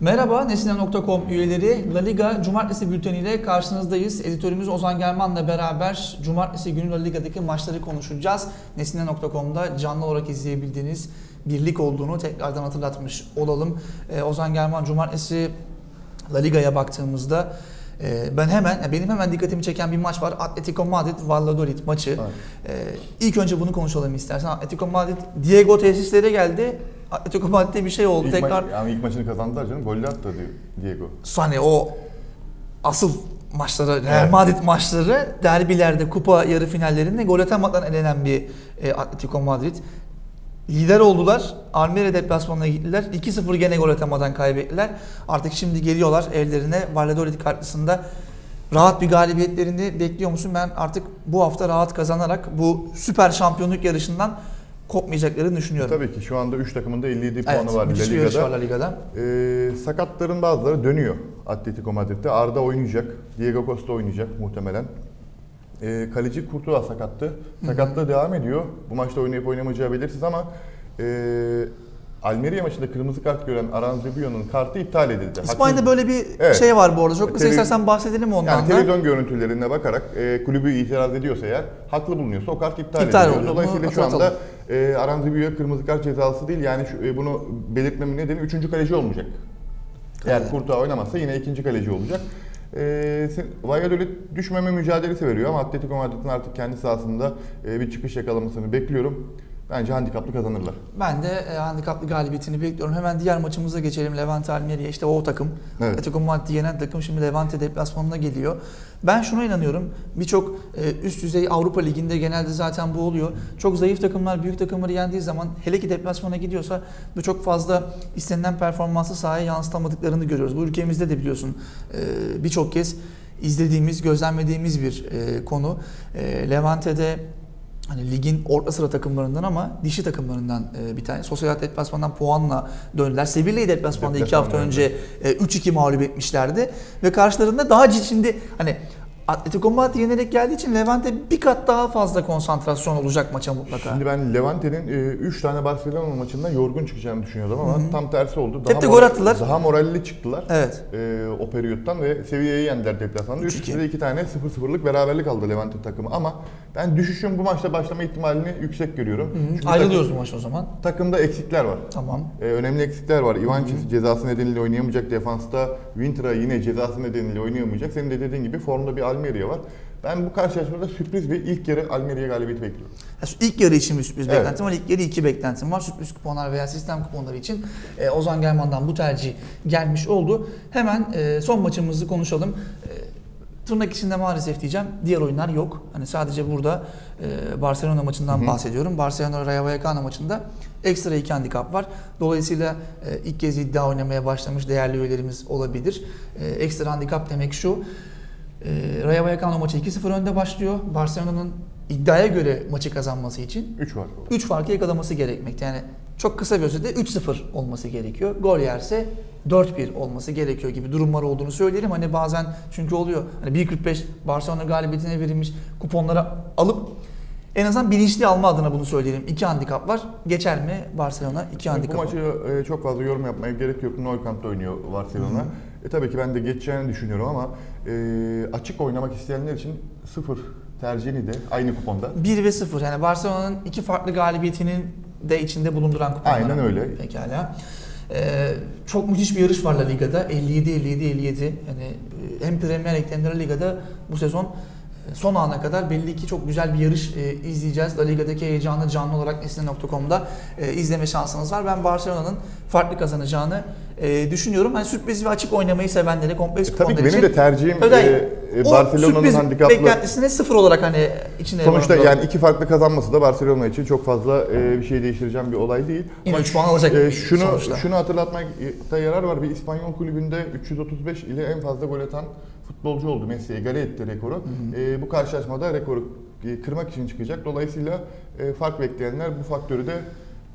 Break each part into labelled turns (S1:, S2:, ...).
S1: Merhaba Nesine.com üyeleri La Liga Cumartesi bülteniyle karşınızdayız. Editörümüz Ozan German'la beraber Cumartesi günü La Liga'daki maçları konuşacağız. Nesine.com'da canlı olarak izleyebildiğiniz bir lig olduğunu tekrardan hatırlatmış olalım. Ee, Ozan German Cumartesi La Liga'ya baktığımızda e, ben hemen, benim hemen dikkatimi çeken bir maç var. Atletico Madrid Valladolid maçı.
S2: Evet.
S1: Ee, ilk önce bunu konuşalım istersen. Atletico Madrid Diego tesislere geldi. Atletico Madrid'de bir şey oldu.
S2: İlk,
S1: Tekrar
S2: ma- yani ilk maçını kazandılar canım. Golle attı Di- Diego.
S1: hani o asıl maçları, Real
S2: Evet.
S1: Madrid maçları derbilerde, kupa yarı finallerinde gol atamadan elenen bir e, Atletico Madrid. Lider oldular. Almere deplasmanına gittiler. 2-0 gene gol atamadan kaybettiler. Artık şimdi geliyorlar evlerine Valladolid karşısında. Rahat bir galibiyetlerini bekliyor musun? Ben artık bu hafta rahat kazanarak bu süper şampiyonluk yarışından kopmayacaklarını düşünüyorum.
S2: Tabii ki şu anda 3 takımın da 57
S1: Evet,
S2: puanı var La
S1: yarış var La
S2: Liga'da.
S1: Liga'da.
S2: Ee, sakatların bazıları dönüyor Atletico Madrid'de. Arda oynayacak. Diego Costa oynayacak muhtemelen. Ee, kaleci Courtois sakattı. Sakatlığı devam ediyor. Bu maçta oynayıp oynamayacağı belirsiz ama e, Almeria maçında kırmızı kart gören Aran Zubio'nun kartı iptal edildi.
S1: İspanya'da
S2: Hakim-
S1: böyle bir
S2: Evet.
S1: şey var bu arada. Çok kısa
S2: Televiz-
S1: istersen bahsedelim ondan
S2: Yani
S1: da.
S2: televizyon görüntülerine bakarak e, kulübü itiraz ediyorsa eğer haklı bulunuyorsa o kart iptal,
S1: İptal
S2: ediliyor.
S1: oluyor.
S2: Dolayısıyla
S1: Bunu
S2: şu anda
S1: atlatalım.
S2: e, Aranzibio'ya kırmızı kart cezası değil yani şu, e, bunu belirtmemin nedeni üçüncü kaleci olmayacak. Eğer
S1: Evet.
S2: Kurtuğa oynamazsa yine ikinci kaleci olacak. E, sen- Valladolid düşmeme mücadelesi veriyor ama Atletico Madrid'in artık kendi sahasında e, bir çıkış yakalamasını bekliyorum. Bence handikaplı kazanırlar.
S1: Ben de e, handikaplı galibiyetini bekliyorum. Hemen diğer maçımıza geçelim. Levante Almeria işte o takım.
S2: Evet.
S1: Atletico Madrid'i yenen takım şimdi Levante deplasmanına geliyor. Ben şuna inanıyorum. Birçok e, üst düzey Avrupa Ligi'nde genelde zaten bu oluyor. Çok zayıf takımlar büyük takımları yendiği zaman hele ki deplasmana gidiyorsa bu çok fazla istenilen performansı sahaya yansıtamadıklarını görüyoruz. Bu ülkemizde de biliyorsun e, birçok kez izlediğimiz, gözlemlediğimiz bir e, konu. E, Levante'de hani ligin orta sıra takımlarından ama dişi takımlarından e, bir tane. Sosyal deplasmandan puanla döndüler. Sevilla'yı deplasmanda iki hafta önce e, 3-2 mağlup etmişlerdi. Ve karşılarında daha şimdi hani Atletico Madrid yenerek geldiği için Levante bir kat daha fazla konsantrasyon olacak maça mutlaka.
S2: Şimdi ben Levante'nin 3 tane Barcelona maçından yorgun çıkacağını düşünüyordum ama tam tersi oldu.
S1: Hep de gol attılar.
S2: Daha moralli çıktılar.
S1: Evet.
S2: e, o periyottan ve Sevilla'yı yendiler deplasmanda.
S1: 3-2.
S2: 3 üstte iki tane 0-0'lık beraberlik aldı Levante takımı ama ben düşüşün bu maçta başlama ihtimalini yüksek görüyorum. Çünkü
S1: Ayrılıyoruz bu maç o zaman.
S2: takım- takımda eksikler var.
S1: Tamam.
S2: E, önemli eksikler var. Ivançic cezası nedeniyle oynayamayacak defansta. Winter'a yine cezası nedeniyle oynayamayacak. Senin de dediğin gibi formda bir Almeria var. Ben bu karşılaşmada sürpriz bir ilk yarı Almeria galibiyeti bekliyorum.
S1: Ya ilk yarı için bir sürpriz
S2: Evet.
S1: beklentim var. İlk yarı iki beklentim var. Sürpriz kuponlar veya sistem kuponları için e, Ozan German'dan bu tercih gelmiş oldu. Hemen e, son maçımızı konuşalım. E, tırnak içinde maalesef diyeceğim. Diğer oyunlar yok. Hani sadece burada e, Barcelona maçından bahsediyorum. Barcelona Rayo Vallecano maçında ekstra iki handikap var. Dolayısıyla e, ilk kez iddia oynamaya başlamış değerli üyelerimiz olabilir. E, ekstra handikap demek şu. E, Rayo Vallecano maçı 2-0 önde başlıyor. Barcelona'nın iddiaya göre maçı kazanması için
S2: 3 var.
S1: 3 farkı yakalaması gerekmekte. Yani çok kısa bir özette 3-0 olması gerekiyor. Gol yerse 4-1 olması gerekiyor gibi durumlar olduğunu söyleyelim. Hani bazen çünkü oluyor. Hani 1.45 Barcelona galibiyetine verilmiş kuponları alıp en azından bilinçli alma adına bunu söyleyelim. İki handikap var. Geçer mi Barcelona? İki
S2: Bu
S1: handikap.
S2: maçı e, çok fazla yorum yapmaya gerek yok. Nou Camp'ta oynuyor Barcelona. E, tabii ki ben de geçeceğini düşünüyorum ama e, açık oynamak isteyenler için sıfır tercihini de aynı kuponda.
S1: 1 ve 0 yani Barcelona'nın iki farklı galibiyetinin de içinde bulunduran kuponlar.
S2: Aynen öyle.
S1: Pekala. Ee, çok müthiş bir yarış var La Liga'da. 57 57 57. Yani e, hem Premier Lig'de hem de La Liga'da bu sezon son ana kadar belli ki çok güzel bir yarış e, izleyeceğiz. La Liga'daki heyecanı canlı olarak Nesne.com'da e, izleme şansınız var. Ben Barcelona'nın farklı kazanacağını e, düşünüyorum. Hani sürpriz ve açık oynamayı sevenlere kompleks
S2: E, tabii ki benim
S1: için
S2: de tercihim e, e, Barcelona'nın handikaplı.
S1: beklentisine sıfır olarak hani içine
S2: Sonuçta yani iki farklı kazanması da Barcelona için çok fazla e, bir şey değiştireceğim bir olay değil.
S1: Yine
S2: Ama
S1: üç puan alacak
S2: e, şunu
S1: sonuçta.
S2: şunu hatırlatmakta yarar var. Bir İspanyol kulübünde 335 ile en fazla gol atan futbolcu oldu. Messi egale etti rekoru. E, bu karşılaşmada rekoru e, kırmak için çıkacak. Dolayısıyla e, fark bekleyenler bu faktörü de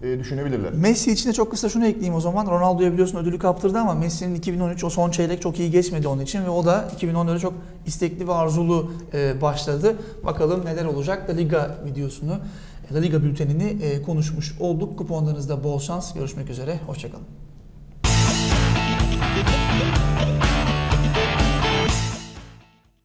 S2: e, düşünebilirler.
S1: Messi için de çok kısa şunu ekleyeyim o zaman. Ronaldo'ya biliyorsun ödülü kaptırdı ama Messi'nin 2013 o son çeyrek çok iyi geçmedi onun için ve o da 2014'e çok istekli ve arzulu e, başladı. Bakalım neler olacak. La Liga videosunu, La Liga bültenini e, konuşmuş olduk. Kuponlarınızda bol şans. Görüşmek üzere. Hoşçakalın.